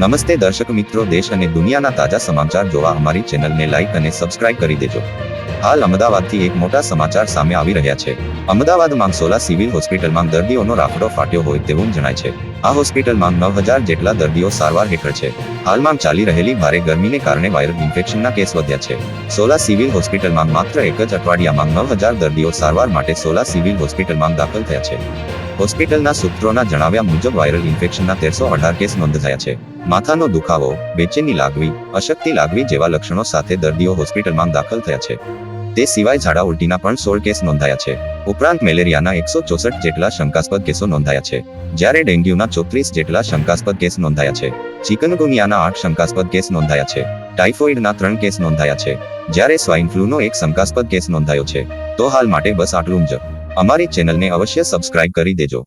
નમસ્તે દર્શક મિત્રો, દેશ અને દુનિયાના તાજા સમાચાર જોવા અમારી ચેનલને લાઈક અને સબસ્ક્રાઇબ કરી દેજો. હાલ અમદાવાદથી એક મોટા સમાચાર સામે આવી રહ્યા છે. અમદાવાદમાં સોલા સિવિલ હોસ્પિટલમાં દર્દીઓનો રાફડો ફાટ્યો હોય તેવું જણાય છે. આ હોસ્પિટલમાં નવ હજાર જેટલા દર્દીઓ સારવાર હેઠળ છે. હાલમાં ચાલી રહેલી ભારે ગરમીને કારણે વાયરલ ઇન્ફેક્શનના કેસ વધ્યા છે. સોલા સિવિલ હોસ્પિટલમાં માત્ર એક જ અઠવાડિયામાં નવ હજાર દર્દીઓ સારવાર માટે સોલા સિવિલ હોસ્પિટલમાં દાખલ થયા છે. હોસ્પિટલના સૂત્રોના જણાવ્યા મુજબ વાયરલ ઇન્ફેક્શનના તેરસો અઢાર કેસ નોંધાયા છે. માથાનો દુખાવો, બેચેની લાગવી, અશક્તિ લાગવી જેવા લક્ષણો સાથે દર્દીઓ હોસ્પિટલમાં દાખલ થયા છે. તે સિવાય ઝાડા ઉલટીના પણ સોળ કેસ નોંધાયા છે. ઉપરાંત મેલેરિયાના એકસો ચોસઠ જેટલા શંકાસ્પદ કેસો નોંધાયા છે. જ્યારે ડેન્ગ્યુના ચોત્રીસ જેટલા શંકાસ્પદ કેસ નોંધાયા છે. ચિકનગુનિયાના આઠ શંકાસ્પદ કેસ નોંધાયા છે. ટાઇફોઇડના ત્રણ કેસ નોંધાયા છે. જ્યારે સ્વાઇન ફ્લૂનો એક શંકાસ્પદ કેસ નોંધાયો છે. તો હાલ માટે બસ આટલું જ. અમારી ચેનલને અવશ્ય સબસ્ક્રાઇબ કરી દેજો.